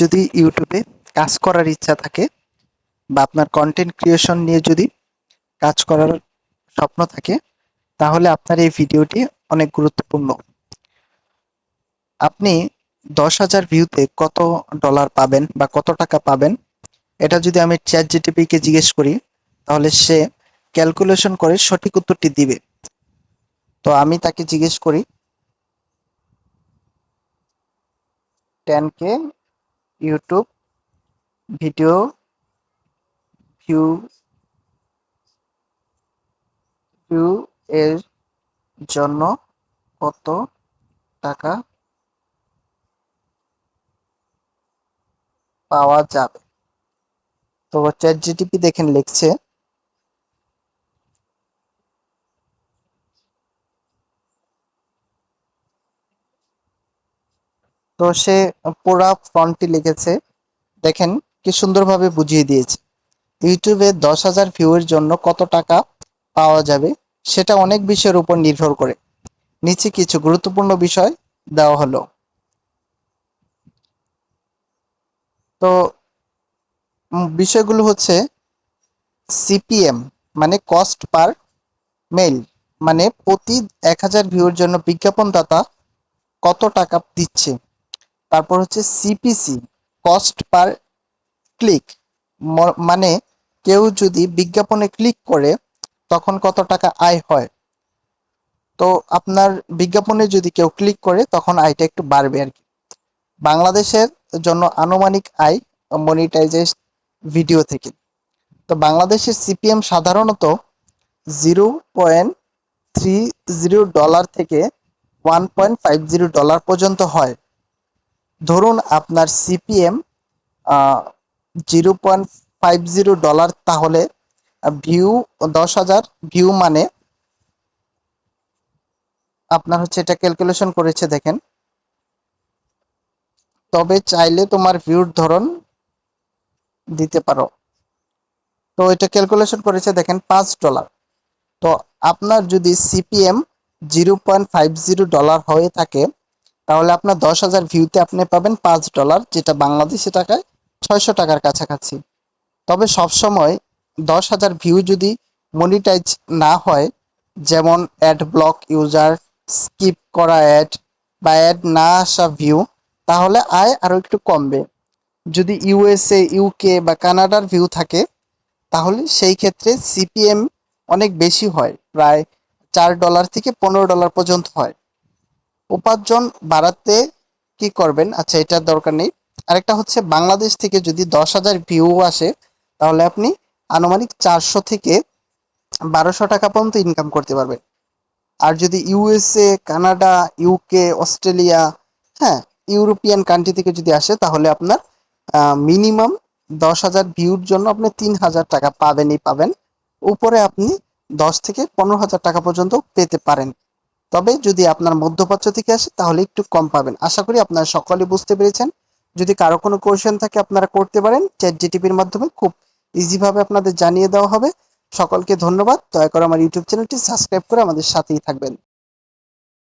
যদি ইউটিউবে কাজ করার ইচ্ছা থাকে বা আপনার কন্টেন্ট ক্রিয়েশন নিয়ে যদি কাজ করার স্বপ্ন থাকে, তাহলে আপনার এই ভিডিওটি অনেক গুরুত্বপূর্ণ। আপনি দশ হাজার ভিউতে কত ডলার পাবেন বা কত টাকা পাবেন, এটা যদি আমি চ্যাট জিটিপি কে জিজ্ঞেস করি, তাহলে সে ক্যালকুলেশন করে সঠিক উত্তরটি দিবে। তো আমি তাকে জিজ্ঞেস করি ten K YouTube video view view এর জন্য কত টাকা পাওয়া যাবে? তো চ্যাট জিটিপি দেখেন লিখছে তো সে পুরা ফ্রন্টটি লিখেছে, দেখেন কি সুন্দরভাবে বুঝিয়ে দিয়েছে। ইউটিউবে দশ হাজার ভিউয়ের জন্য কত টাকা পাওয়া যাবে, সেটা অনেক বিষয়ের উপর নির্ভর করে। নিচে কিছু গুরুত্বপূর্ণ বিষয় দেওয়া হলো। তো বিষয়গুলো হচ্ছে সিপিএম মানে কস্ট পার মেইল মানে প্রতি এক হাজার ভিউর জন্য বিজ্ঞাপনদাতা কত টাকা দিচ্ছে। তারপর হচ্ছে সিপিসি কস্ট পার ক্লিক মানে কেউ যদি বিজ্ঞাপনে ক্লিক করে, তখন কত টাকা আয় হয়? তো আপনার বিজ্ঞাপনে যদি কেউ ক্লিক করে, তখন আয়টা একটু বাড়বে আর কি। বাংলাদেশের জন্য আনুমানিক আয় মনিটাইজেশন ভিডিও থেকে। তো বাংলাদেশের সিপিএম সাধারণত zero point three zero dollar থেকে one point five zero dollar পর্যন্ত হয়। ধরুন আপনার CPM zero point five zero dollar তাহলে ভিউ দশ হাজার ভিউ মানে আপনার হচ্ছে এটা ক্যালকুলেশন করেছে দেখেন। তবে চাইলে তোমার ভিউর ধরন দিতে পারো। তো এটা ক্যালকুলেশন করেছে দেখেন পাঁচ ডলার তো আপনার যদি CPM zero point five zero dollar হয়ে থাকে তাহলে আপনার দশ হাজার ভিউতে আপনি পাবেন পাঁচ ডলার যেটা বাংলাদেশি টাকায় ছয়শো টাকার কাছাকাছি। তবে সবসময় দশ হাজার ভিউ যদি মনিটাইজ না হয়, যেমন অ্যাড ব্লক ইউজার স্কিপ করা অ্যাড বা অ্যাড না আসা ভিউ তাহলে আয় আরও একটু কমবে। যদি ইউএসএ ইউকে বা কানাডার ভিউ থাকে, তাহলে সেই ক্ষেত্রে সিপিএম অনেক বেশি হয়, প্রায় চার ডলার থেকে পনেরো ডলার পর্যন্ত হয়। উপার্জন বাড়াতে কি করবেন? আচ্ছা এটার দরকার নেই। আরেকটা হচ্ছে, বাংলাদেশ থেকে যদি দশ হাজার ভিউ আসে, তাহলে আপনি আনুমানিক চারশো থেকে বারোশো টাকা পর্যন্ত ইনকাম করতে পারবেন। আর যদি ইউএসএ কানাডা ইউকে অস্ট্রেলিয়া হ্যাঁ ইউরোপিয়ান কান্ট্রি থেকে যদি আসে, তাহলে আপনার মিনিমাম দশ হাজার ভিউর জন্য আপনি তিন হাজার টাকা পাবেনই পাবেন। উপরে আপনি দশ থেকে পনেরো হাজার টাকা পর্যন্ত পেতে পারেন। তবে যদি আপনার মধ্যপ্রাচ্য থেকে আসে, তাহলে একটু কম পাবেন। আশা করি আপনারা সকলে বুঝতে পেরেছেন। যদি কারও কোনো কোয়েশন থাকে, আপনারা করতে পারেন। চ্যাট জিটিপির মাধ্যমে খুব ইজিভাবে আপনাদের জানিয়ে দেওয়া হবে। সকলকে ধন্যবাদ। দয়া করে আমার ইউটিউব চ্যানেলটি সাবস্ক্রাইব করে আমাদের সাথেই থাকবেন।